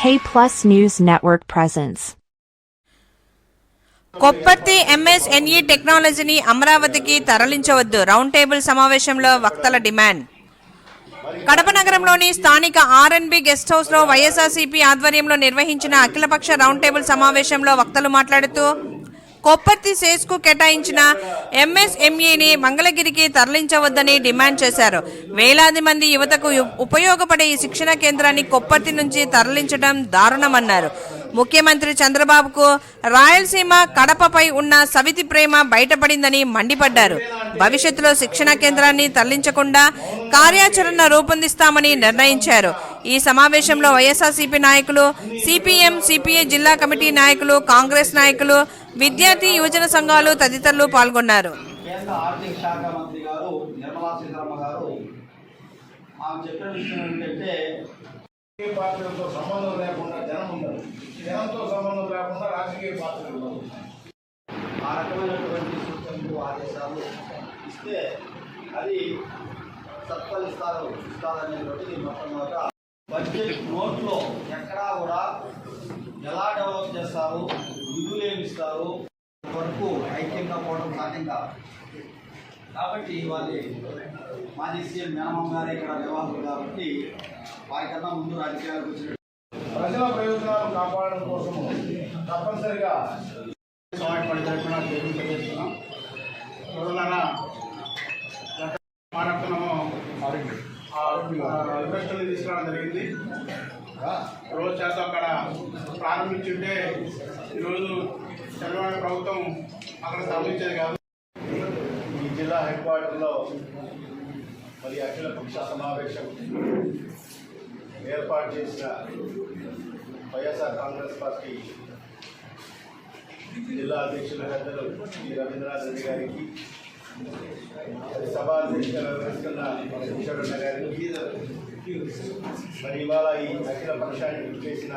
K Plus News Network presents. Kopparthi ఎంఎస్ఎన్ఈ టెక్నాలజీని అమరావతికి తరలించవద్దు round table సమావేశంలో వక్తల డిమాండ్ కడప నగరంలోని స్థానిక ఆర్ఎన్బి గెస్ట్ హౌస్లో వైఎస్ఆర్సీపీ ఆధ్వర్యంలో నిర్వహించిన అఖిలపక్ష రౌండ్ టేబుల్ సమావేశంలో వక్తలు మాట్లాడుతూ కొప్పర్తి సేస్కు కేటాయించిన ఎంఎస్ఎంఈని మంగళగిరికి తరలించవద్దని డిమాండ్ చేశారు. వేలాది మంది యువతకు ఉపయోగపడే ఈ శిక్షణ కేంద్రాన్ని కొప్పర్తి నుంచి తరలించడం దారుణమన్నారు. ముఖ్యమంత్రి చంద్రబాబుకు రాయలసీమ కడపపై ఉన్న సవితి ప్రేమ బయటపడిందని మండిపడ్డారు. భవిష్యత్తులో శిక్షణ కేంద్రాన్ని తరలించకుండా కార్యాచరణ రూపొందిస్తామని నిర్ణయించారు. ఈ సమావేశంలో వైఎస్ఆర్సీపీ నాయకులు సిపిఎం సిపిఐ జిల్లా కమిటీ నాయకులు కాంగ్రెస్ నాయకులు విద్యార్థి యువజన సంఘాలు తదితరులు పాల్గొన్నారు. పార్టీలతో సంబంధం లేకుండా జనం ఉండదు జనంతో సంబంధం లేకుండా రాజకీయ పార్టీలు ఉండవు ఆ రకమైనటువంటి సూచనలు ఆదేశాలు ఇస్తే అది సత్ఫలిస్తారు ఇస్తారనేటువంటి మొట్టమొదట బడ్జెట్ నోట్లో ఎక్కడా కూడా ఎలా డెవలప్ చేస్తారు నిధులు ఏమి ఇస్తారు వరకు ఐక్యంగా పోవడం సాధ్యం కాదు. కాబట్టి వాళ్ళు మాజీ సీఎం మేనమ్మ గారే ఇక్కడ నిర్వాహకులు కాబట్టి వారికన్నా ముందు రాజకీయాలకు వచ్చిన ప్రజల ప్రయోజనాలు కాపాడడం కోసము తప్పనిసరిగా సమాజపడి తరఫున తెలియజేస్తున్నాం రెండున్నర మాట్లాడుతున్నాము ఇన్వెస్టర్లు తీసుకురావడం జరిగింది. రోజు చేత అక్కడ. ప్రారంభించుంటే ఈరోజు చంద్రబాబు ప్రభుత్వం అక్కడ స్థాపించేది కాదు. ఈ జిల్లా హెడ్ క్వార్టర్లో మరి అఖిల పక్ష సమావేశం ఏర్పాటు చేసిన వైఎస్ఆర్ కాంగ్రెస్ పార్టీ జిల్లా అధ్యక్షుల పెద్దలు శ్రీ రవీంద్రనాథ్ రెడ్డి గారికి సభా అధ్యక్షులు వ్యవహరిస్తున్న ఈశ్వరన్న గారికి మరి ఇవాళ ఈ అఖిల పక్షానికి చేసిన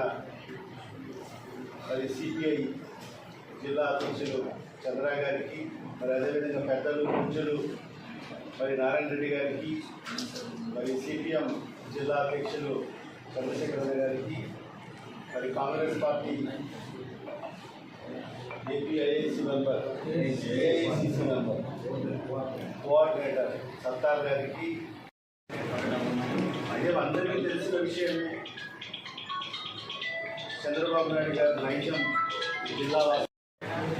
మరి సిపిఐ జిల్లా అధ్యక్షులు చంద్ర గారికి మరి అదేవిధంగా పెద్దలు పూజలు మరి నారాయణ రెడ్డి గారికి మరి సిపిఎం జిల్లా అధ్యక్షులు చంద్రశేఖర గారికి మరి Congress party APIAC member AICC member coordinator Sattar గారికి అదే అందరికీ తెలిసిన విషయమే చంద్రబాబు నాయుడు గారి నైజం జిల్లా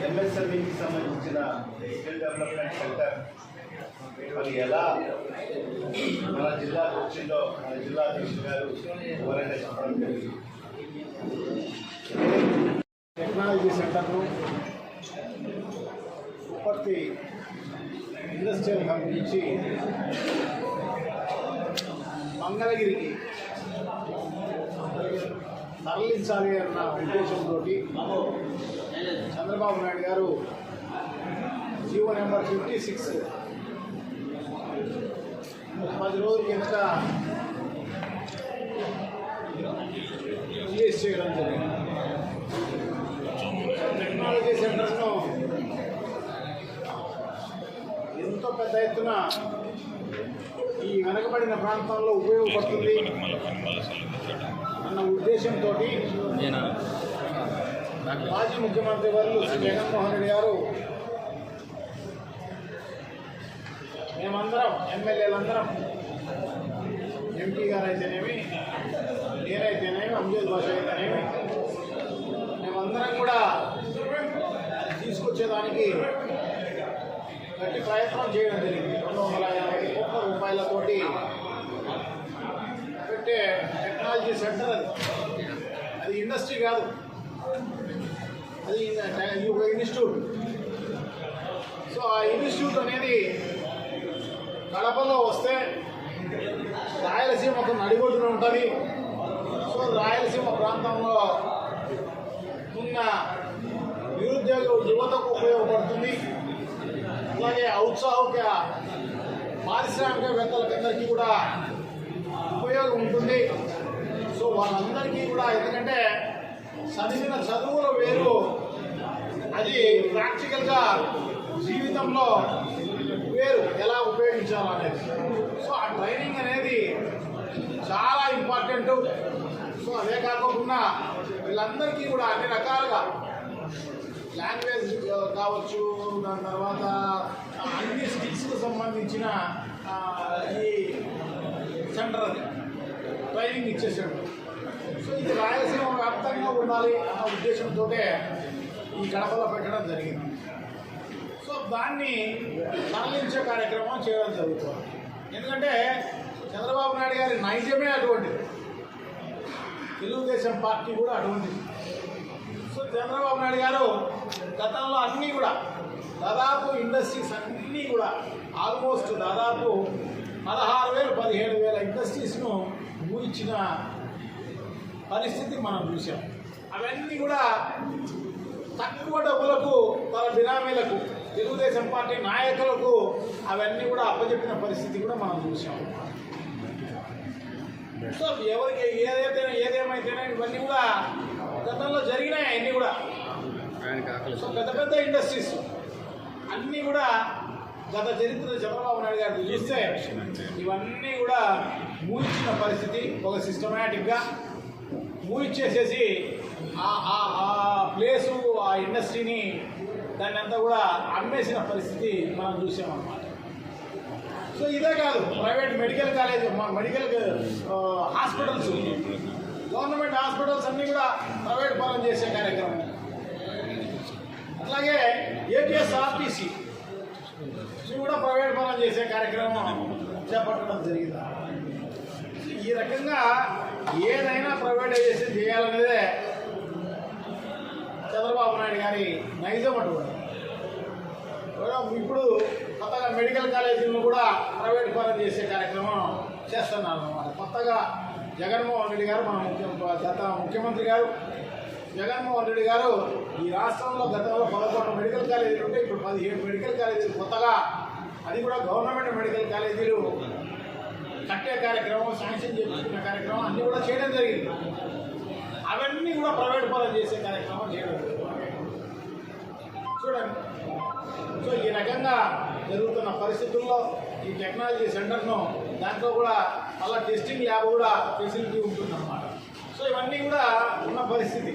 ఎంఎస్ఎంఈకి సంబంధించిన స్కిల్ డెవలప్మెంట్ సెంటర్ మరి ఎలా మన జిల్లాకు వచ్చిందో మన జిల్లా అధ్యక్షులు గారు వివరంగా చెప్పడం జరిగింది టెక్నాలజీ సెంటర్ను ఉత్పత్తి ఇండస్ట్రియల్ హబ్ నుంచి మంగళగిరికి తరలించాలి అన్న ఉద్దేశంతో చంద్రబాబు నాయుడు గారు జీవో నెంబర్ ఫిఫ్టీ సిక్స్ పది రోజుల కిందట సెంటర్స్ను ఎంతో పెద్ద ఎత్తున ఈ వెనకబడిన ప్రాంతాల్లో ఉపయోగపడుతుంది అన్న ఉద్దేశంతో మాజీ ముఖ్యమంత్రి వర్యులు శ్రీ జగన్మోహన్ రెడ్డి గారు మేమందరం ఎమ్మెల్యేలందరం ఎంపీ గారు అయితేనేమి నేనైతేనేమి అంజద్ భాష అయితేనేమి మేమందరం కూడా దానికి గట్టి ప్రయత్నం చేయడం జరిగింది. రెండు వందల యాభై కోట్ల రూపాయలతోటి పెట్టే టెక్నాలజీ సెంటర్ అది. అది ఇండస్ట్రీ కాదు. అది ఒక ఇన్స్టిట్యూట్ సో ఆ ఇన్స్టిట్యూట్ అనేది కడపలో వస్తే రాయలసీమకు నడిగొడ్డున ఉంటుంది. సో రాయలసీమ ప్రాంతంలో ఉన్న నిరుద్యోగ యువతకు ఉపయోగపడుతుంది. అలాగే ఔత్సాహిక పారిశ్రామికవేత్తలకందరికీ కూడా ఉపయోగం ఉంటుంది. సో వాళ్ళందరికీ కూడా ఎందుకంటే చదివిన చదువుల వేరు అది ప్రాక్టికల్గా జీవితంలో వేరు ఎలా ఉపయోగించాలనేది. సో ఆ ట్రైనింగ్ అనేది చాలా ఇంపార్టెంట్ సో అదే కాకుండా వీళ్ళందరికీ కూడా అన్ని రకాలుగా లాంగ్వేజ్ uh, కావచ్చు దాని తర్వాత అన్ని స్కిల్స్కి సంబంధించిన ఈ సెంటర్ అది. ట్రైనింగ్ ఇచ్చేసాడు. సో ఇది రాయలసీమ వ్యాప్తంగా ఉండాలి అన్న ఉద్దేశంతో ఈ గడపలో పెట్టడం జరిగింది. సో దాన్ని తరలించే కార్యక్రమం చేయడం జరుగుతుంది. ఎందుకంటే చంద్రబాబు నాయుడు గారి నైజమే అటువంటిది. తెలుగుదేశం పార్టీ కూడా అటువంటిది. సో చంద్రబాబు నాయుడు గారు గతంలో అన్నీ కూడా దాదాపు ఇండస్ట్రీస్ అన్నీ కూడా ఆల్మోస్ట్ దాదాపు పదహారు వేలు పదిహేడు వేల ఇండస్ట్రీస్ను ఊహించిన పరిస్థితి మనం చూసాం అవన్నీ కూడా తక్కువ డబ్బులకు తన బినామీలకు తెలుగుదేశం పార్టీ నాయకులకు అవన్నీ కూడా అప్పచెప్పిన పరిస్థితి కూడా మనం చూసాం సో ఎవరికి ఏదైతే ఏదేమైతేనే ఇవన్నీ కూడా గతంలో జరిగినాయి అన్నీ కూడా. సో పెద్ద పెద్ద ఇండస్ట్రీస్ అన్నీ కూడా గత చరిత్ర చంద్రబాబు నాయుడు గారు చూస్తే ఇవన్నీ కూడా మూయించిన పరిస్థితి ఒక సిస్టమేటిక్గా మూయించేసేసి ఆ- ప్లేసు ఆ ఇండస్ట్రీని దాన్ని అంతా కూడా అమ్మేసిన పరిస్థితి మనం చూసామన్నమాట. సో ఇదే కాదు private medical college medical hospitals government hospitals అన్నీ కూడా ప్రైవేట్ పరం చేసే కార్యక్రమం. అట్లాగే ఏపీఎస్ఆర్టీసీ ఇది కూడా ప్రైవేట్ పనులు చేసే కార్యక్రమం చేపట్టడం జరిగింది. ఈ రకంగా ఏదైనా ప్రైవేటైజేషన్ చేయాలనేదే చంద్రబాబు నాయుడు గారి నైజం అటువంటి. ఇప్పుడు కొత్తగా మెడికల్ కాలేజీలను కూడా ప్రైవేట్ పరం చేసే కార్యక్రమం చేస్తున్నారు అన్నమాట కొత్తగా జగన్మోహన్ రెడ్డి గారు మన ముఖ్య గత ముఖ్యమంత్రి గారు జగన్మోహన్ రెడ్డి గారు ఈ రాష్ట్రంలో గతంలో పదకొండు మెడికల్ కాలేజీలు ఉంటే ఇప్పుడు పదిహేడు మెడికల్ కాలేజీలు కొత్తగా. అది కూడా గవర్నమెంట్ మెడికల్ కాలేజీలు. కట్టే కార్యక్రమం శాంక్షన్ చేయించుకునే కార్యక్రమం అన్నీ కూడా చేయడం జరిగింది. అవన్నీ కూడా ప్రైవేట్ పరం చేసే కార్యక్రమం చేయడం జరిగింది. చూడండి. సో ఈ రకంగా జరుగుతున్న పరిస్థితుల్లో ఈ టెక్నాలజీ సెంటర్ను దాంట్లో కూడా మళ్ళీ టెస్టింగ్ ల్యాబ్ కూడా ఫెసిలిటీ ఉంటుందన్నమాట. సో ఇవన్నీ కూడా ఉన్న పరిస్థితి.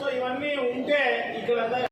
సో ఇవన్నీ ఉంటే ఇక్కడ